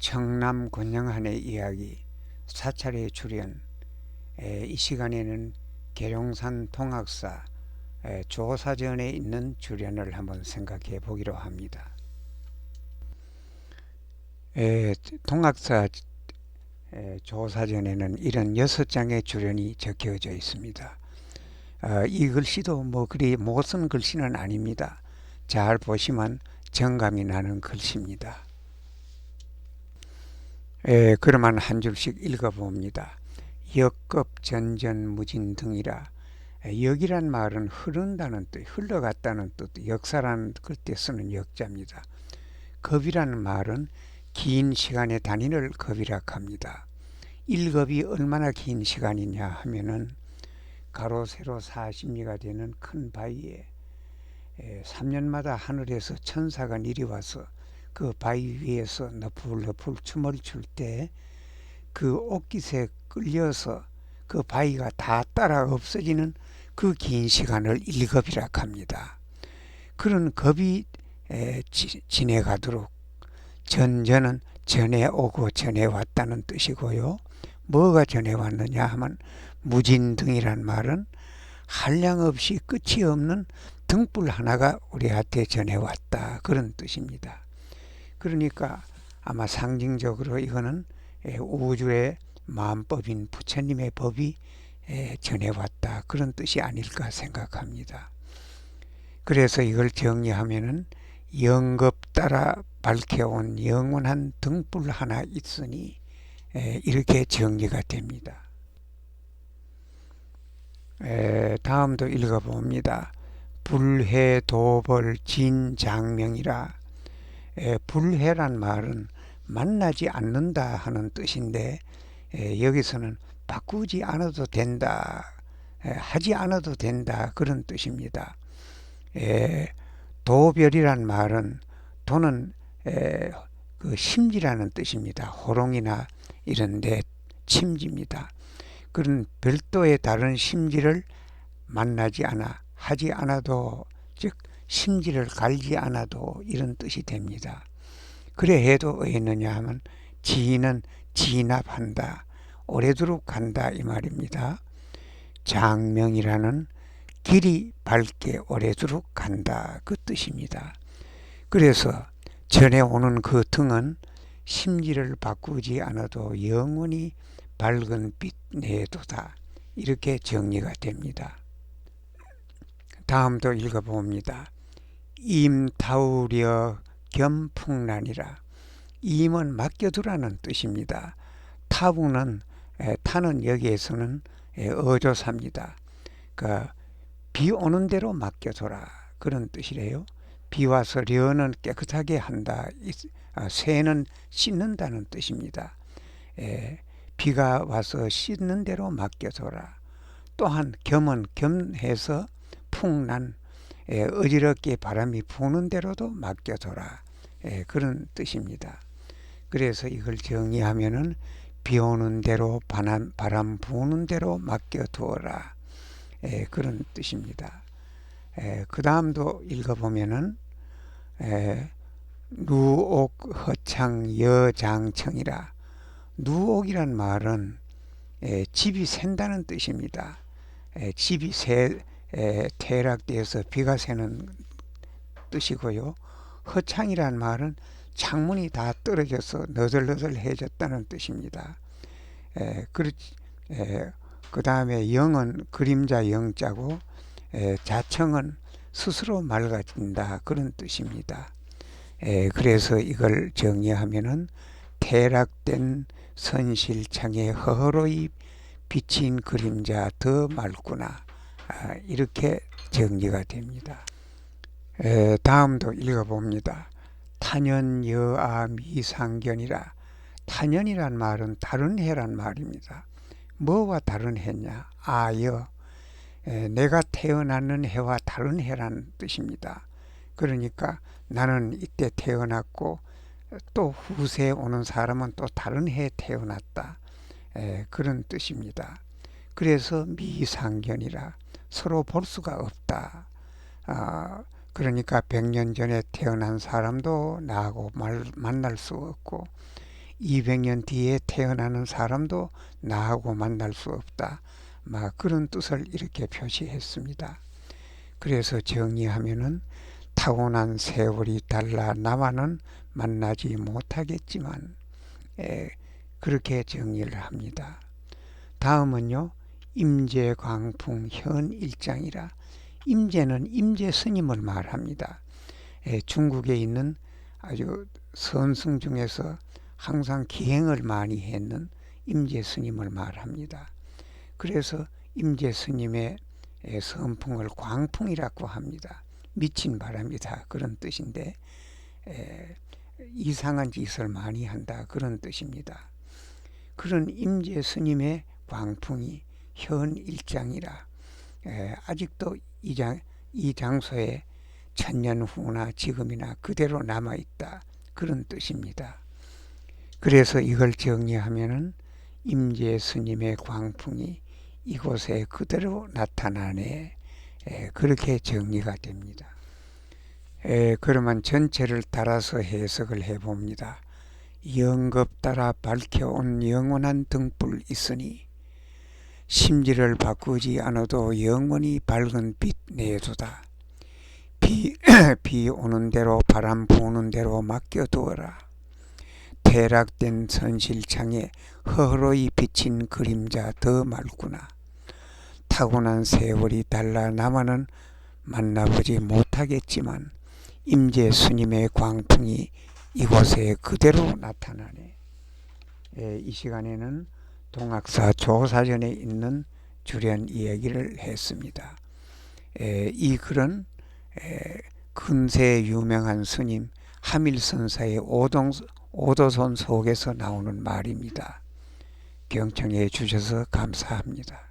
청남 권영한의 이야기 사찰의 출연 에, 이 시간에는 계룡산 통학사 에, 조사전에 있는 주련을 한번 생각해 보기로 합니다. 에, 통학사 에, 조사전에는 이런 여섯 장의 주련이 적혀져 있습니다. 어, 이 글씨도 뭐 그리 못쓴 글씨는 아닙니다. 잘 보시면 정감이 나는 글씨입니다. 에, 그러면 한 줄씩 읽어봅니다. 역급 전전무진 등이라 에, 역이란 말은 흐른다는 뜻, 흘러갔다는 뜻, 역사라는 그때 쓰는 역자입니다. 급이라는 말은 긴 시간의 단위를 급이라 합니다. 1급이 얼마나 긴 시간이냐 하면은 가로 세로 40리가 되는 큰 바위에 3년마다 하늘에서 천사가 내려와서 그 바위 위에서 너풀너풀 춤을 출 때 그 옷깃에 끌려서 그 바위가 다 따라 없어지는 그 긴 시간을 일급이라 합니다. 그런 겁이 지내가도록 전전은 전해 오고 전해 왔다는 뜻이고요. 뭐가 전해 왔느냐 하면 무진등이란 말은 한량 없이 끝이 없는 등불 하나가 우리한테 전해 왔다 그런 뜻입니다. 그러니까 아마 상징적으로 이거는 우주의 마음법인 부처님의 법이 전해왔다 그런 뜻이 아닐까 생각합니다. 그래서 이걸 정리하면은 영급 따라 밝혀온 영원한 등불 하나 있으니 이렇게 정리가 됩니다. 다음도 읽어봅니다. 불해 도벌 진장명이라 불해란 말은 만나지 않는다 하는 뜻인데 여기서는 바꾸지 않아도 된다 하지 않아도 된다 그런 뜻입니다. 도별이란 말은 도는 그 심지라는 뜻입니다. 호롱이나 이런 데 침지입니다. 그런 별도의 다른 심지를 만나지 않아 하지 않아도 즉 심지를 갈지 않아도 이런 뜻이 됩니다. 그래 해도 어했느냐 하면 지는 진압한다. 오래도록 간다 이 말입니다. 장명이라는 길이 밝게 오래도록 간다 그 뜻입니다. 그래서 전에 오는 그 등은 심지를 바꾸지 않아도 영원히 밝은 빛 내도다 이렇게 정리가 됩니다. 다음도 읽어봅니다. 임타우려 겸풍란이라 임은 맡겨두라는 뜻입니다. 타우는 타는 여기에서는 어조사입니다. 그비 오는 대로 맡겨둬라 그런 뜻이래요. 비 와서 려는 깨끗하게 한다. 아, 새는 씻는다는 뜻입니다. 비가 와서 씻는 대로 맡겨둬라. 또한 겸은 겸해서 풍난 예, 어지럽게 바람이 부는 대로도 맡겨둬라 예, 그런 뜻입니다. 그래서 이걸 정의하면은 비 오는 대로 바람, 바람 부는 대로 맡겨두어라 예, 그런 뜻입니다. 그 다음도 읽어보면은 누옥 허창 여장청이라 누옥이란 말은 집이 샌다는 뜻입니다. 집이 새, 퇴락되어서 비가 새는 뜻이고요. 허창이란 말은 창문이 다 떨어져서 너덜너덜해졌다는 뜻입니다. 에, 그, 그 다음에 영은 그림자 영자고 에, 자청은 스스로 맑아진다 그런 뜻입니다. 에, 그래서 이걸 정리하면은 퇴락된 선실창에 허허로이 비친 그림자 더 맑구나 아, 이렇게 정리가 됩니다. 다음도 읽어봅니다. 탄연 여아 미상견이라 탄연이란 말은 다른 해란 말입니다. 뭐와 다른 해냐? 아여 내가 태어나는 해와 다른 해란 뜻입니다. 그러니까 나는 이때 태어났고 또 후세에 오는 사람은 또 다른 해에 태어났다. 그런 뜻입니다. 그래서 미상견이라 서로 볼 수가 없다. 아, 그러니까 100년 전에 태어난 사람도 나하고 말, 만날 수 없고 200년 뒤에 태어나는 사람도 나하고 만날 수 없다. 막 그런 뜻을 이렇게 표시했습니다. 그래서 정리하면은 타고난 세월이 달라 나와는 만나지 못하겠지만 에, 그렇게 정리를 합니다. 다음은요. 임재광풍 현일장이라 임재는 임재 스님을 말합니다. 에, 중국에 있는 아주 선승 중에서 항상 기행을 많이 했는 임재 스님을 말합니다. 그래서 임재 스님의 에, 선풍을 광풍이라고 합니다. 미친 바람이다 그런 뜻인데 에, 이상한 짓을 많이 한다 그런 뜻입니다. 그런 임재 스님의 광풍이 현일장이라 에, 아직도 이, 장, 이 장소에 천년 후나 지금이나 그대로 남아 있다 그런 뜻입니다. 그래서 이걸 정리하면은 임재 스님의 광풍이 이곳에 그대로 나타나네 에, 그렇게 정리가 됩니다. 에, 그러면 전체를 따라서 해석을 해봅니다. 영겁 따라 밝혀온 영원한 등불 있으니 심지를 바꾸지 않아도 영원히 밝은 빛 내두다. 비, 비 오는 대로 바람 부는 대로 맡겨두어라. 퇴락된 선실창에 허허이 비친 그림자 더 맑구나. 타고난 세월이 달라 나만은 만나보지 못하겠지만 임재 스님의 광풍이 이곳에 그대로 나타나네. 예, 이 시간에는 동학사 조사전에 있는 주련 이야기를 했습니다. 에, 이 글은 에, 근세 유명한 스님 하밀선사의 오동, 오도선 속에서 나오는 말입니다. 경청해 주셔서 감사합니다.